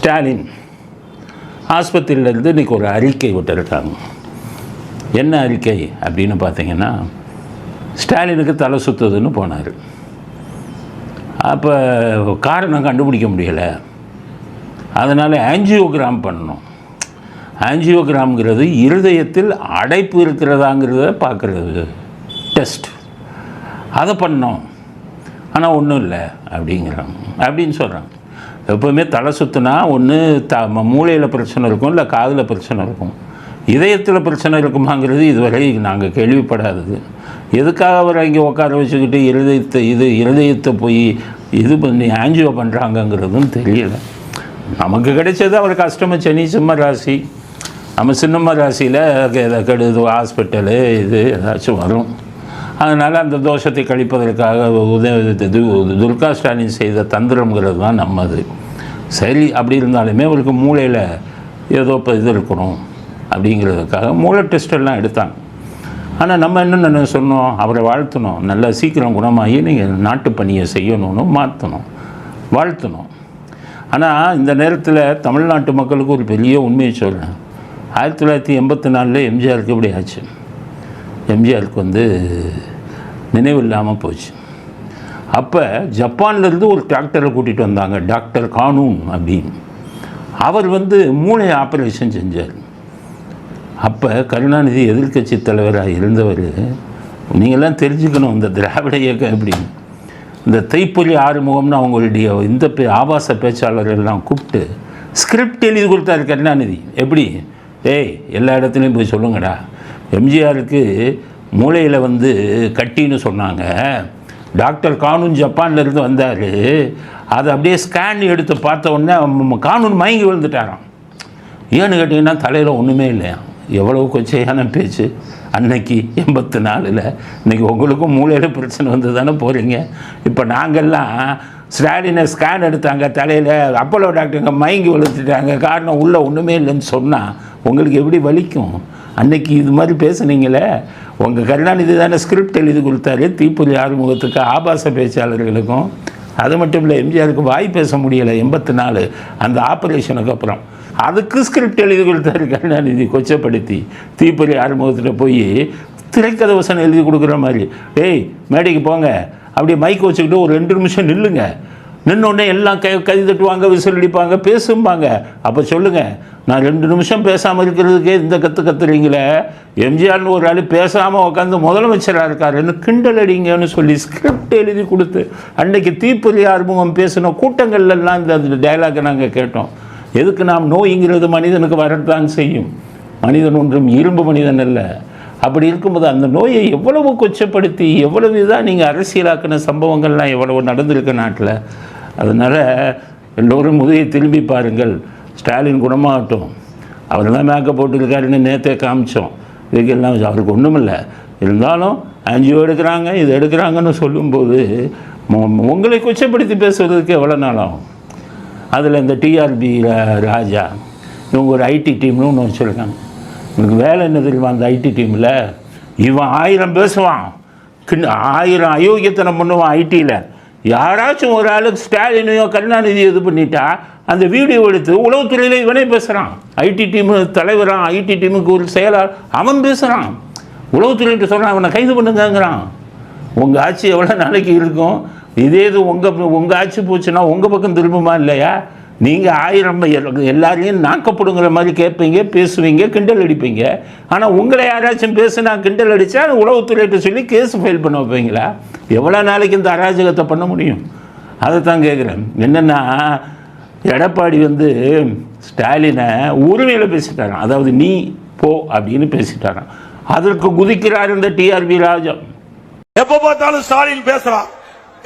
ஸ்டாலின் ஆஸ்பத்திரியிலேருந்து இன்றைக்கி ஒரு அறிக்கை விட்டுருக்காங்க. என்ன அறிக்கை அப்படின்னு பார்த்தீங்கன்னா ஸ்டாலினுக்கு தலை சுற்றுதுன்னு போனார். அப்போ காரணம் கண்டுபிடிக்க முடியலை. அதனால் ஆஞ்சியோகிராம் பண்ணணும். ஆஞ்சியோகிராம்ங்கிறது இருதயத்தில் அடைப்பு இருக்கிறதாங்கிறத பார்க்குறது. டெஸ்ட். அதை பண்ணோம் ஆனால் ஒன்றும் இல்லை அப்படிங்கிறாங்க. அப்படின்னு சொல்கிறாங்க எப்போவுமே தலை சுற்றுனா ஒன்று த மூளையில் பிரச்சனை இருக்கும் இல்லை காதில் பிரச்சனை இருக்கும். இதயத்தில் பிரச்சனை இருக்குமாங்கிறது இதுவரை நாங்கள் கேள்விப்படாதது. எதுக்காக அவரை இங்கே உட்கார வச்சுக்கிட்டு இருதயத்தை இது இருதயத்தை போய் இது பண்ணி ஆஞ்சியோ பண்ணுறாங்கங்கிறதும் தெரியல. நமக்கு கிடைச்சது அவர் கஷ்டம சனி சிம்ம ராசி. நம்ம சின்னம்ம ராசியில் கெடுது ஹாஸ்பிட்டலு இது ஏதாச்சும் வரும். அதனால் அந்த தோஷத்தை கழிப்பதற்காக உதவி து- துர்கா ஸ்டாலின் செய்த தந்திரங்கிறது தான் நம்மது சரி அப்படி இருந்தாலுமே அவருக்கு மூளையில் ஏதோ இப்போ இது இருக்கணும் அப்படிங்கிறதுக்காக மூளை டெஸ்டெல்லாம் எடுத்தாங்க. ஆனால் நம்ம என்ன சொன்னோம்? அவரை வாழ்த்தணும். நல்லா சீக்கிரம் குணமாகி நீங்கள் நாட்டு பணியை செய்யணும்னு மாற்றணும் வாழ்த்தணும். ஆனால் இந்த நேரத்தில் தமிழ்நாட்டு மக்களுக்கு ஒரு பெரிய உண்மையை சொல்கிறேன் ஆயிரத்தி தொள்ளாயிரத்தி எண்பத்தி நாலில் எம்ஜிஆருக்கு இப்படி ஆச்சு. எம்ஜிஆருக்கு வந்து நினைவு இல்லாமல் போச்சு. அப்போ ஜப்பான்லேருந்து ஒரு டாக்டரை கூட்டிகிட்டு வந்தாங்க டாக்டர் கானூன் அப்படின்னு. அவர் வந்து மூளை ஆப்ரேஷன் செஞ்சார். அப்போ கருணாநிதி எதிர்க்கட்சி தலைவராக இருந்தவர் நீங்கள்லாம் தெரிஞ்சுக்கணும் இந்த திராவிட இயக்கம் எப்படின்னு இந்த தைப்பொலி ஆறுமுகம்னு அவங்களுடைய இந்த பே ஆபாச பேச்சாளர்கள்லாம் கூப்பிட்டு ஸ்கிரிப்ட் எழுதி கொடுத்தாரு கருணாநிதி. எப்படி? ஏய் எல்லா இடத்துலையும் போய் சொல்லுங்கடா. எம்ஜிஆருக்கு மூளையில் வந்து கட்டின்னு சொன்னாங்க. டாக்டர் கானூன் ஜப்பான்லேருந்து வந்தார். அதை அப்படியே ஸ்கேன் எடுத்து பார்த்த உடனே கானூன் மயங்கி விழுந்துட்டாராம். ஏன்னு கேட்டிங்கன்னா தலையில் ஒன்றுமே இல்லையா? எவ்வளோ கொச்சையான பேச்சு. அன்னைக்கு எண்பத்து நாலில் இன்றைக்கி உங்களுக்கும் மூளையில் பிரச்சனை வந்து தானே போகிறீங்க இப்போ நாங்கள்லாம் ஸ்டாலினை ஸ்கேன் எடுத்தாங்க தலையில் அப்போலோ டாக்டருங்க மயங்கி விழுத்துட்டாங்க காரணம் உள்ளே ஒன்றுமே இல்லைன்னு சொன்னால் உங்களுக்கு எப்படி வலிக்கும்? அன்னைக்கு இது மாதிரி பேசுனீங்களே? உங்கள் கருணாநிதி தானே ஸ்கிரிப்ட் எழுதி கொடுத்தாரு தீப்பொறி ஆறுமுகத்துக்கு ஆபாச பேச்சாளர்களுக்கும். அது மட்டும் இல்லை எம்ஜிஆருக்கு வாய் பேச முடியலை எண்பத்தி நாலு அந்த ஆப்ரேஷனுக்கு அப்புறம். அதுக்கு ஸ்கிரிப்ட் எழுதி கொடுத்தாரு கருணாநிதி கொச்சப்படுத்தி. தீப்பொறி ஆறுமுகத்தில் போய் திரைக்கதை வசனம் எழுதி கொடுக்குற மாதிரி. டேய் மேடைக்கு போங்க. அப்படியே மைக் வச்சுக்கிட்டு ஒரு ரெண்டு நிமிஷம் நில்லுங்க. நின்னோடனே எல்லாம் கை கை தட்டுவாங்க விசில் அடிப்பாங்க பேசும்பாங்க. அப்போ சொல்லுங்கள் நான் ரெண்டு நிமிஷம் பேசாமல் இருக்கிறதுக்கே இந்த கற்று கத்துறீங்களே? எம்ஜிஆர்னு ஒரு ஆள் பேசாமல் உட்காந்து முதலமைச்சராக இருக்காருன்னு கிண்டல் அடிங்கன்னு சொல்லி ஸ்கிரிப்ட் எழுதி கொடுத்து அன்னைக்கு தீப்பொறி ஆறுமுகம் பேசின கூட்டங்கள்லாம் இந்த டைலாக்கை நாங்கள் கேட்டோம். எதுக்கு நாம் நோய்ங்கிறது மனிதனுக்கு வரத்தான் செய்யும்? மனிதன் ஒன்றும் இரும்பு மனிதன் அல்ல. அப்படி இருக்கும்போது அந்த நோயை எவ்வளவு கொச்சப்படுத்தி எவ்வளவு இதாக நீங்கள் அரசியலாக்கின சம்பவங்கள்லாம் எவ்வளவு நடந்திருக்கு நாட்டில்? அதனால் எல்லோரும் முதையை திரும்பி பாருங்கள். ஸ்டாலின் குணமாகட்டும். அவர் தான் மேக்கப் போட்டுருக்காருன்னு நேற்றே காமிச்சோம். இதுக்கெல்லாம் அவருக்கு ஒன்றுமில்லை இருந்தாலும் அஞ்சியோ எடுக்கிறாங்க இது எடுக்கிறாங்கன்னு சொல்லும்போது உங்களை கொச்சப்படுத்தி பேசுவதற்கு எவ்வளோ நாளாகும்? அதில் இந்த டிஆர்பி ராஜா இவங்க ஒரு ஐடி டீம்னு ஒன்று வச்சுருக்காங்க. இவனுக்கு வேலை என்ன தெரியுமா அந்த ஐடி டீமில்? இவன் ஆயிரம் பேசுவான். கிண் ஆயிரம் அயோக்கியத்தனம் பண்ணுவான் ஐடியில். யாராச்சும் ஒரு ஆளுக்கு ஸ்டாலினையோ கருணாநிதியோ இது பண்ணிட்டா அந்த வீடியோ எடுத்து உளவுத்துறையில் இவனே பேசுகிறான் ஐடி டீமு தலைவரான் ஐடி டீமுக்கு ஒரு செயலாளர் அவன் பேசுகிறான் உளவுத்துறையிட்ட சொல்கிறான் அவனை கைது பண்ணுங்கங்கிறான். உங்கள் ஆட்சி எவ்வளோ நாளைக்கு இருக்கும்? இதே இது உங்கள் உங்கள் ஆட்சி போச்சுன்னா உங்கள் பக்கம் திரும்புமா இல்லையா? நீங்கள் ஆயிரம் எல்லாரையும் நாக்கப்படுங்கிற மாதிரி கேட்பீங்க பேசுவீங்க கிண்டல் அடிப்பீங்க. ஆனால் உங்களை யாராச்சும் பேசுனா கிண்டல் அடித்தா உளவுத்துறையிட்ட சொல்லி கேஸ் ஃபைல் பண்ண வைப்பீங்களா? எவ்வளோ நாளைக்கு இந்த அராஜகத்தை பண்ண முடியும்? அதை தான் கேட்குறேன் என்னென்னா எடப்பாடி வந்து ஸ்டாலினை உரிமையில் பேசிட்டாராம். அதாவது நீ போ அப்படின்னு பேசிட்டாராம். அதற்கு குதிக்கிறார் இந்த டிஆர்பி ராஜா எப்ப பார்த்தாலும் ஸ்டாலின் பேசுறான்.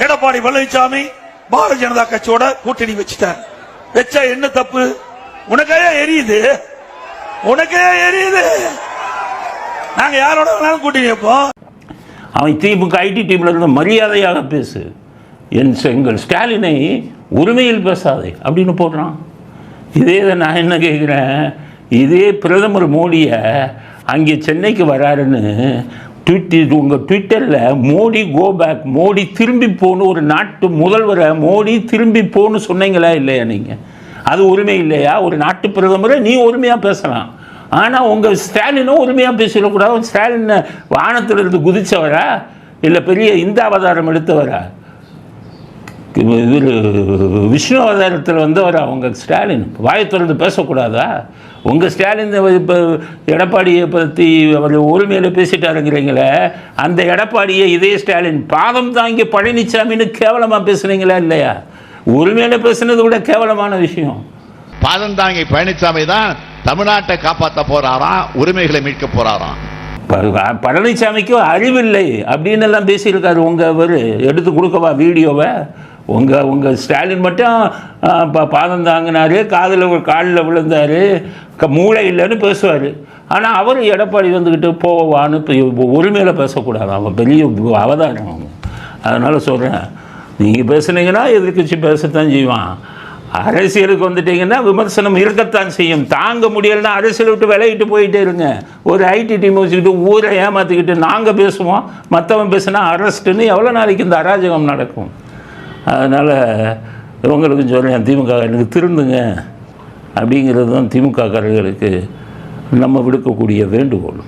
எடப்பாடி பழனிசாமி பாரதிய ஜனதா கட்சியோட கூட்டணி வச்சுட்டார். வச்சா என்ன தப்பு? உனக்கே எரியுது. உனக்கே எரியுது. நாங்க யாரோட வேணாலும் கூட்டணி வைப்போம் அவன் திமுக ஐடி டீமில் இருந்த மரியாதையாக பேசு. என் எங்கள் ஸ்டாலினை உரிமையில் பேசாதே அப்படின்னு போடுறான். இதே இதை நான் என்ன கேட்குறேன் இதே பிரதமர் மோடியை அங்கே சென்னைக்கு வராருன்னு ட்விட்டர் உங்கள் ட்விட்டரில் மோடி கோ பேக் மோடி திரும்பி போகணும் ஒரு நாட்டு முதல்வரை மோடி திரும்பி போகணும்னு சொன்னீங்களா இல்லையா நீங்கள் அது உரிமை இல்லையா? ஒரு நாட்டு பிரதமரை நீ உரிமையாக பேசலாம். ஆனால் உங்கள் ஸ்டாலினும் உரிமையாக பேசிடக்கூடாது. ஸ்டாலின் வானத்திலிருந்து குதித்தவரா இல்லை பெரிய இந்த அவதாரம் எடுத்தவரா? இவர் விஷ்ணு அவதாரத்தில் வந்தவரா அவங்க ஸ்டாலின்? வாயை திறந்து பேசக்கூடாதா? உங்கள் ஸ்டாலின் இப்போ எடப்பாடியை பற்றி அவர் உரிமையில் பேசிட்டாருங்கிறீங்களே அந்த எடப்பாடியை இதே ஸ்டாலின் பாதம் தாங்கி பழனிசாமின்னு கேவலமாக பேசுனீங்களா இல்லையா? உரிமையில் பேசுனது விட கேவலமான விஷயம். பாதந்தாங்கி பழனிசாமி தான் தமிழ்நாட்டை காப்பாற்ற போறாராம் உரிமைகளை மீட்க போறாராம். ப- பழனிசாமிக்கு அறிவில்லை அப்படின்னு எல்லாம் பேசியிருக்காரு உங்கள் அவர். எடுத்து கொடுக்கவா வீடியோவை? உங்கள் உங்கள் ஸ்டாலின் மட்டும் பாதம் தாங்கினாரு காதில் காலில் விழுந்தார். மூளை இல்லைன்னு பேசுவார். ஆனால் அவர் எடப்பாடி வந்துக்கிட்டு போவான்னு இப்போ உரிமையில் பேசக்கூடாது. அவன் பெரிய அவதாரம் அவங்க அதனால் சொல்கிறேன் நீங்கள் பேசுனீங்கன்னா எதிர்க்கட்சி பேசத்தான் செய்வான். அரசியலுக்கு வந்துட்டீங்கன்னா விமர்சனம் இருக்கத்தான் செய்யும். தாங்க முடியலைன்னா அரசியல் விட்டு விளையிட்டு போயிட்டே இருங்க. ஒரு ஐடி டீம் வச்சுக்கிட்டு ஊரை ஏமாற்றிக்கிட்டு நாங்கள் பேசுவோம். மற்றவன் பேசுனா அரெஸ்ட்டுன்னு எவ்வளோ நாளைக்கு இந்த அராஜகம் நடக்கும்? அதனால் இவங்களுக்கும் சொல்கிறேன் திமுக எனக்கு திருந்துங்க. அப்படிங்கிறது தான் திமுக காரர்களுக்கு நம்ம விடுக்கக்கூடிய வேண்டுகோள்.